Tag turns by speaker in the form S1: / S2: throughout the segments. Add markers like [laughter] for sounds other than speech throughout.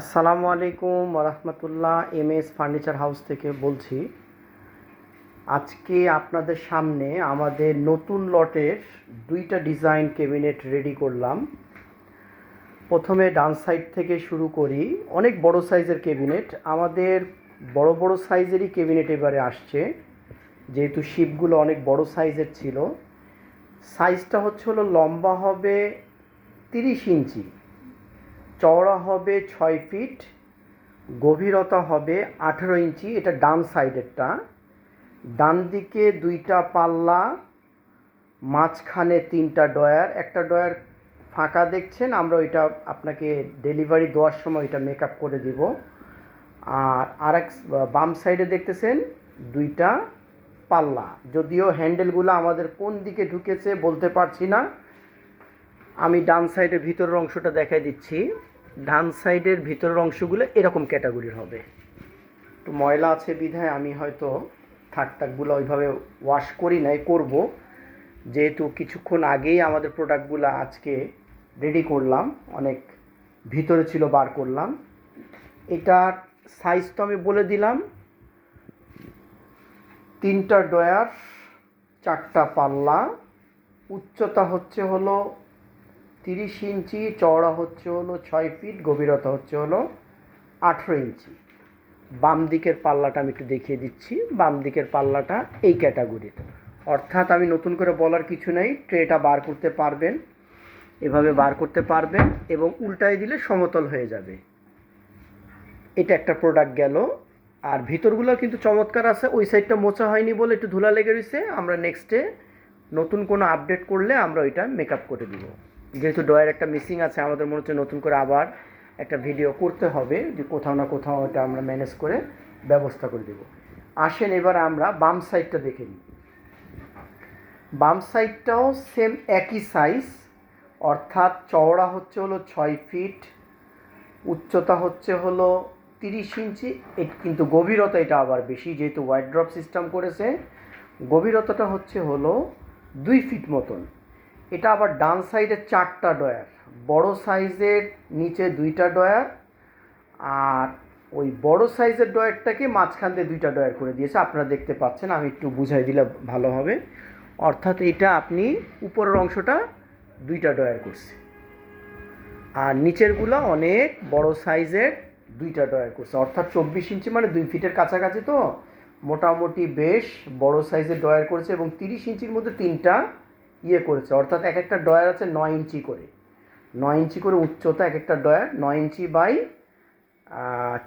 S1: আসসালামু আলাইকুম রহমতুল্লাহ এম এস ফার্নিচার হাউস থেকে বলছি। আজকে আপনাদের সামনে আমাদের নতুন লটের দুইটা ডিজাইন ক্যাবিনেট রেডি করলাম। প্রথমে ডান সাইড থেকে শুরু করি। অনেক বড় সাইজের ক্যাবিনেট, আমাদের বড় বড় সাইজেরই ক্যাবিনেট এবারে আসছে। যেহেতু শিপগুলো অনেক বড় সাইজের ছিল। সাইজটা হচ্ছে হলো লম্বা হবে তিরিশ ইঞ্চি। চওড়া হবে ছয় ফিট, গভীরতা হবে আঠেরো ইঞ্চি, এটা ডান সাইডেরটা। ডান দিকে দুইটা পাল্লা, মাঝখানে তিনটা ডয়ার একটা ডয়ার ফাঁকা দেখছেন, আমরা ওইটা আপনাকে ডেলিভারি দেওয়ার সময় এটা মেকআপ করে দিব। আর আরেক বাম সাইডে দেখতেছেন, দুইটা পাল্লা। যদিও হ্যান্ডেলগুলো আমাদের কোন দিকে ঢুকেছে বলতে পারছি না। আমি ডান সাইডের ভিতরের অংশটা দেখাই দিচ্ছি। ডান সাইডের ভিতরের অংশগুলো এরকম ক্যাটাগরির হবে। তো ময়লা আছে বিধায় আমি হয়তো থাক থাকগুলো ওইভাবে ওয়াশ করি নাই, করব। যেহেতু কিছুক্ষণ আগেই আমাদের প্রোডাক্টগুলো আজকে রেডি করলাম, অনেক ভিতরে ছিল, বার করলাম। এটার সাইজ তো আমি বলে দিলাম, তিনটা ডয়ার, চারটা পাল্লা। উচ্চতা হচ্ছে হলো তিরিশ ইঞ্চি, চওড়া হচ্ছে হলো ছয় ফিট, গভীরতা হচ্ছে হলো আঠেরো ইঞ্চি। বাম দিকের পাল্লাটা আমি একটু দেখিয়ে দিচ্ছি। বাম দিকের পাল্লাটা এই ক্যাটাগরির। অর্থাৎ আমি নতুন করে বলার কিছু নেই, ট্রেটা বার করতে পারবেন, এভাবে বার করতে পারবেন এবং উল্টায় দিলে সমতল হয়ে যাবে। এটা একটা প্রোডাক্ট গেল। আর ভিতরগুলো কিন্তু চমৎকার আছে, ওই সাইডটা মোছা হয়নি বলে একটু ধুলা লেগে রয়েছে আমরা নেক্সটে নতুন কোনো আপডেট করলে আমরা ওইটা মেকআপ করে দিব। যেহেতু ডয়ের একটা মিসিং আছে, আমাদের মনে হচ্ছে নতুন করে আবার একটা ভিডিও করতে হবে, যে কোথাও না কোথাও এটা আমরা ম্যানেজ করে ব্যবস্থা করে দেব। আসেন এবার আমরা বাম সাইডটা দেখে নিই। বাম সাইডটাও সেম একই সাইজ অর্থাৎ চওড়া হচ্ছে হলো ছয় ফিট উচ্চতা হচ্ছে হলো তিরিশ ইঞ্চি। কিন্তু গভীরতা এটা আবার বেশি, যেহেতু হোয়াইট ড্রপ সিস্টেম করেছে, গভীরতাটা হচ্ছে হলো দুই ফিট মতন। এটা আবার ডান সাইডে চারটা ডয়ার। বড় সাইজের নিচে দুইটা ডয়ার আর ওই বড় সাইজের ডয়ারটাকে মাঝখান দিয়ে দুইটা ডয়ার করে দিয়েছে। আপনারা দেখতে পাচ্ছেন, আমি একটু বুঝাই দিলে ভালো হবে। অর্থাৎ এটা আপনি উপরের অংশটা দুইটা ডয়ার করছে। আর নিচেরগুলো অনেক বড় সাইজের দুইটা ডয়ার করছে। অর্থাৎ চব্বিশ ইঞ্চি মানে দুই ফিটের কাছাকাছি তো। মোটামুটি বেশ বড় সাইজের ডয়ার করেছে এবং তিরিশ ইঞ্চির মধ্যে তিনটা ইয়ে করেছে। অর্থাৎ এক একটা ডয়ার আছে নয় ইঞ্চি করে। নয় ইঞ্চি করে উচ্চতা এক একটা ডয়ার, নয় ইঞ্চি বাই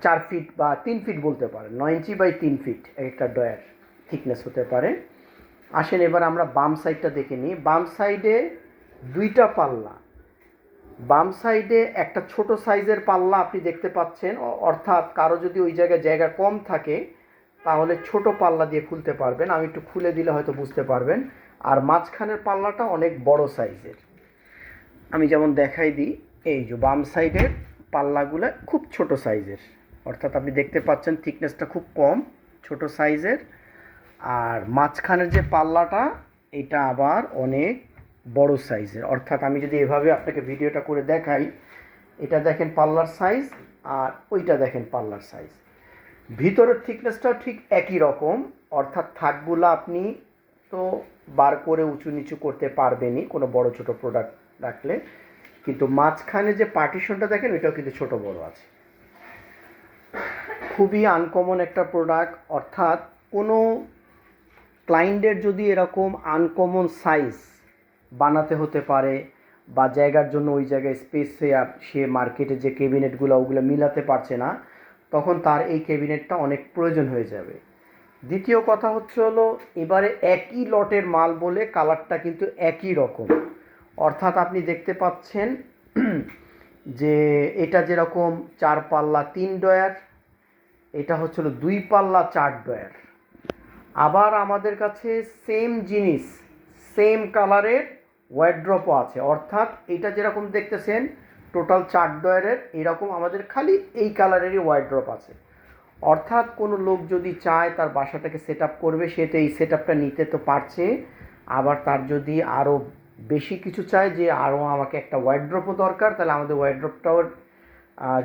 S1: চার ফিট বা তিন ফিট বলতে পারেন। নয় ইঞ্চি বাই তিন ফিট এক একটা ডয়ার থিকনেস হতে পারে। আসেন এবার আমরা বাম সাইডটা দেখে নিই। বাম সাইডে দুইটা পাল্লা। বাম সাইডে একটা ছোট সাইজের পাল্লা আপনি দেখতে পাচ্ছেন। অর্থাৎ কারও যদি ওই জায়গায় জায়গা কম থাকে, তাহলে ছোট পাল্লা দিয়ে খুলতে পারবেন। আমি একটু খুলে দিলে হয়তো বুঝতে পারবেন। আর মাঝখানের পাল্লাটা অনেক বড় সাইজের। আমি যেমন দেখাই দিই, এই যে বাম সাইডের পাল্লাগুলো খুব ছোট সাইজের। অর্থাৎ আপনি দেখতে পাচ্ছেন থিকনেসটা খুব কম, ছোট সাইজের। আর মাঝখানের যে পাল্লাটা, এটা আবার অনেক বড় সাইজের। অর্থাৎ আমি যদি এভাবে আপনাকে ভিডিওটা করে দেখাই, এটা দেখেন পাল্লার সাইজ আর ওইটা দেখেন পাল্লার সাইজ। ভিতরের থিকনেসটাও ঠিক একই রকম। অর্থাৎ থাকগুলো আপনি তো বার করে উঁচু নিচু করতে পারবেনই কোনো বড় ছোট প্রোডাক্ট রাখলে। কিন্তু মাঝখানে যে পার্টিশনটা দেখেন ওইটাও কিন্তু ছোট বড় আছে। খুবই আনকমন একটা প্রোডাক্ট অর্থাৎ কোনো ক্লায়েন্টের যদি এরকম আনকমন সাইজ বানাতে হতে পারে বা জায়গার জন্য ওই জায়গায় স্পেসে সে মার্কেটে যে ক্যাবিনেটগুলো ওগুলো মিলাতে পারছে না, তখন তার এই ক্যাবিনেটটা অনেক প্রয়োজন হয়ে যাবে। দ্বিতীয় কথা হচ্ছে হলো, এবারে একই লটের মাল বলে কালারটা কিন্তু একই রকম। অর্থাৎ আপনি দেখতে পাচ্ছেন [clears throat] যে এটা যেরকম চার পাল্লা, তিন ডয়ার, এটা হচ্ছে হলো দুই পাল্লা, চার ডয়ার। আবার আমাদের কাছে সেম জিনিস সেম কালারের ওয়ার্ড্রপও আছে। অর্থাৎ এটা যেরকম দেখতেছেন টোটাল চার ডয়ারের, এরকম আমাদের খালি এই কালারেরই ওয়ার্ড্রপ আছে। অর্থাৎ কোনো লোক যদি চায় তার বাসাটাকে সেট আপ করবে, সে তো এই সেট আপটা নিতে তো পারছে। আবার তার যদি আরও বেশি কিছু চায় যে আরও আমাকে একটা ওয়ার্ড্রপও দরকার, তাহলে আমাদের ওয়ার্ড্রপটাও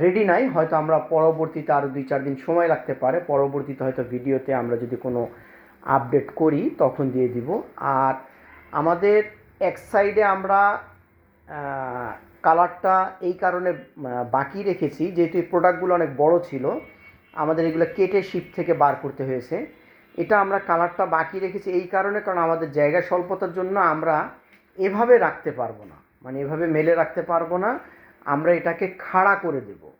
S1: রেডি নাই। হয়তো আমরা পরবর্তীতে আরও দুই চার দিন সময় লাগতে পারে। পরবর্তীতে হয়তো ভিডিওতে আমরা যদি কোনো আপডেট করি, তখন দিয়ে দিব। আর আমাদের এক সাইডে আমরা কালারটা এই কারণে বাকি রেখেছি। যেহেতু এই প্রোডাক্টগুলো অনেক বড় ছিল আমাদের এগুলো কেটে শিপ থেকে বার করতে হয়েছে। এটা আমরা কালারটা বাকি রেখেছি এই কারণে, কারণ আমাদের জায়গা স্বল্পতার জন্য আমরা এভাবে রাখতে পারব না। মানে এভাবে মেলে রাখতে পারব না। আমরা এটাকে খাড়া করে দেব।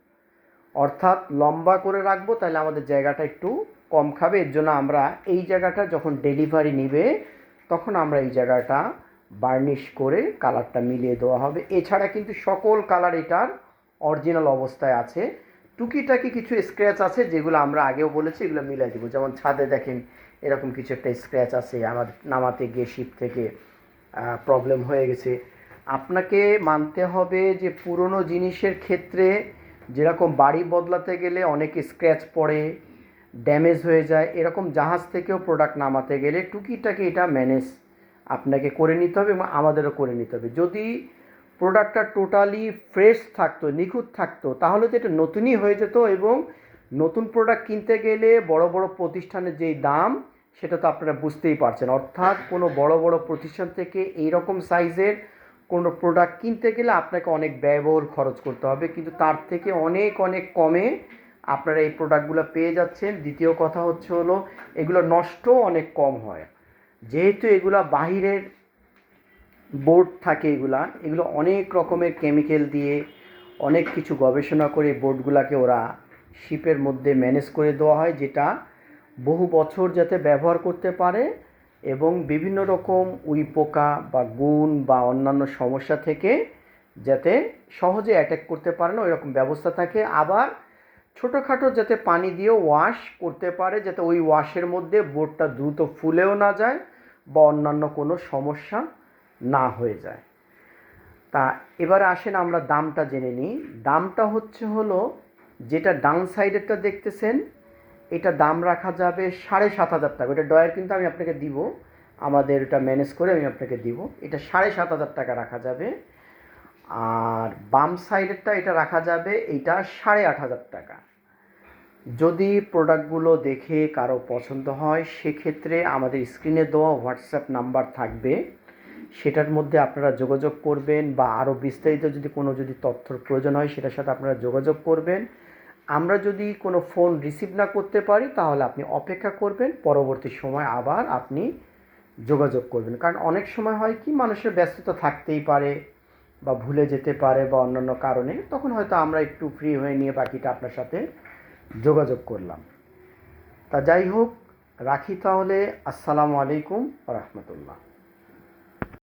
S1: অর্থাৎ লম্বা করে রাখব, তাহলে আমাদের জায়গাটা একটু কম খাবে। এর জন্য আমরা এই জায়গাটা যখন ডেলিভারি নিবে, তখন আমরা এই জায়গাটা বার্নিশ করে কালারটা মিলিয়ে দেওয়া হবে। এছাড়া কিন্তু সকল কালার এটার অরিজিনাল অবস্থায় আছে। টুকিটাকি কিছু স্ক্র্যাচ আছে যেগুলো আমরা আগেও বলেছি, এগুলো মিলাই দিব। যেমন ছাদে দেখেন এরকম কিছু একটা স্ক্র্যাচ আছে, আমার নামাতে গিয়ে শিপ থেকে প্রবলেম হয়ে গেছে। আপনাকে মানতে হবে যে পুরনো জিনিসের ক্ষেত্রে যেরকম বাড়ি বদলাতে গেলে অনেক স্ক্র্যাচ পড়ে ড্যামেজ হয়ে যায়, এরকম জাহাজ থেকেও প্রোডাক্ট নামাতে গেলে টুকিটাকি এটা ম্যানেজ আপনাকে করে নিতে হবে এবং আমাদেরও করে নিতে হবে। যদি প্রোডাক্টটা টোটালি ফ্রেশ থাকতো, নিখুঁত থাকতো। তাহলে তো এটা নতুনই হয়ে যেত এবং নতুন প্রোডাক্ট কিনতে গেলে বড় বড় প্রতিষ্ঠানের যেই দাম, সেটা তো আপনারা বুঝতেই পারছেন। অর্থাৎ কোনো বড় বড় প্রতিষ্ঠান থেকে এই রকম সাইজের কোনো প্রোডাক্ট কিনতে গেলে আপনাকে অনেক ব্যয়বহুল খরচ করতে হবে। কিন্তু তার থেকে অনেক অনেক কমে আপনারা এই প্রোডাক্টগুলো পেয়ে যাচ্ছেন। দ্বিতীয় কথা হচ্ছে হলো, এগুলো নষ্ট অনেক কম হয়। যেহেতু এগুলো বাহিরের বোর্ড থাকে এগুলা, এগুলো অনেক রকমের কেমিক্যাল দিয়ে অনেক কিছু গবেষণা করে বোর্ডগুলোকে ওরা শিপের মধ্যে ম্যানেজ করে দেওয়া হয়, যেটা বহু বছর যাতে ব্যবহার করতে পারে এবং বিভিন্ন রকম উই পোকা বা গুণ বা অন্যান্য সমস্যা থেকে যাতে সহজে অ্যাটাক করতে পারে না ওই রকম ব্যবস্থা থাকে। আবার ছোটোখাটো যাতে পানি দিয়ে ওয়াশ করতে পারে, যাতে ওই ওয়াশের মধ্যে বোর্ডটা দ্রুত ফুলেও না যায় বা অন্যান্য কোনো সমস্যা না হয়ে যায়। তা এবারে আসেন আমরা দামটা জেনে নিই। দামটা হচ্ছে হলো, যেটা ডান সাইডেরটা দেখতেছেন, এটা দাম রাখা যাবে সাড়ে সাত হাজার টাকা। এটা ডয়ার কিন্তু আমি আপনাকে দিব, আমাদের এটা ম্যানেজ করে আমি আপনাকে দিব। এটা সাড়ে সাত হাজার টাকা রাখা যাবে। আর বাম সাইডেরটা এটা রাখা যাবে, এইটা সাড়ে আট হাজার টাকা। যদি প্রোডাক্টগুলো দেখে কারও পছন্দ হয়, সেক্ষেত্রে আমাদের স্ক্রিনে দেওয়া হোয়াটসঅ্যাপ নাম্বার থাকবে। সেটার মধ্যে আপনারা যোগাযোগ করবেন বা আরও বিস্তারিত যদি কোনো যদি তথ্যর প্রয়োজন হয়, সেটার সাথে আপনারা যোগাযোগ করবেন। আমরা যদি কোনো ফোন রিসিভ না করতে পারি, তাহলে আপনি অপেক্ষা করবেন, পরবর্তী সময় আবার আপনি যোগাযোগ করবেন। কারণ অনেক সময় হয় কি, মানুষের ব্যস্ততা থাকতেই পারে বা ভুলে যেতে পারে বা অন্যান্য কারণে, তখন হয়তো আমরা একটু ফ্রি হয়ে নিয়ে বাকিটা আপনার সাথে যোগাযোগ করলাম। তা যাই হোক, রাখি তাহলে। আসসালামু আলাইকুম রহমতুল্লাহ।